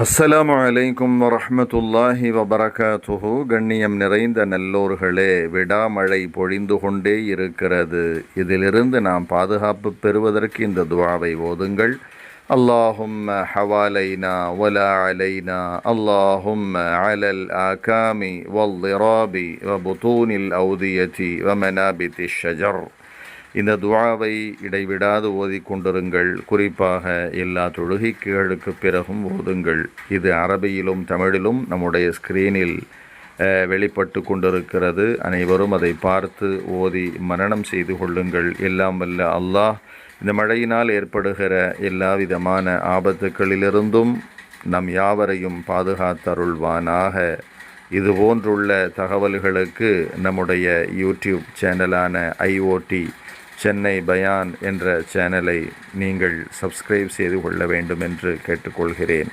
அஸ்ஸலாமு அலைக்கும் வரஹ்மத்துல்லாஹி வபரகாத்துஹு. கண்ணியம் நிறைந்த நல்லோர்களே விடாமழை பொழிந்து கொண்டே இருக்கிறது. இதிலிருந்து நாம் பாதுகாப்பு பெறுவதற்கு இந்த துவாவை ஓதுங்கள். அல்லாஹும் ஹவாலைனா வலா அலைனா. அல்லாஹும் அலல் ஆகாமி வல்லிராபி வபுத்தூனில் அவுதியதி வமனாபித்தி ஷஜர். இந்த துவாவை இடைவிடாது ஓதிக்கொண்டிருங்கள் குறிப்பாக எல்லா தொழுகைகளுக்கு பிறகும் ஓதுங்கள். இது அரபியிலும் தமிழிலும் நம்முடைய ஸ்கிரீனில் வெளிப்பட்டு கொண்டிருக்கிறது. அனைவரும் அதை பார்த்து ஓதி மரணம் செய்து கொள்ளுங்கள். எல்லாம் வல்ல அல்லாஹ் இந்த மழையினால் ஏற்படுகிற எல்லா விதமான ஆபத்துக்களிலிருந்தும் நம் யாவரையும் பாதுகாத்தருள்வானாக. இது போன்றுள்ள தகவல்களுக்கு நம்முடைய யூடியூப் சேனலான ஐஓடி சென்னை பயான் என்ற சேனலை நீங்கள் சப்ஸ்கிரைப் செய்து கொள்ள வேண்டும் என்று கேட்டுக்கொள்கிறேன்.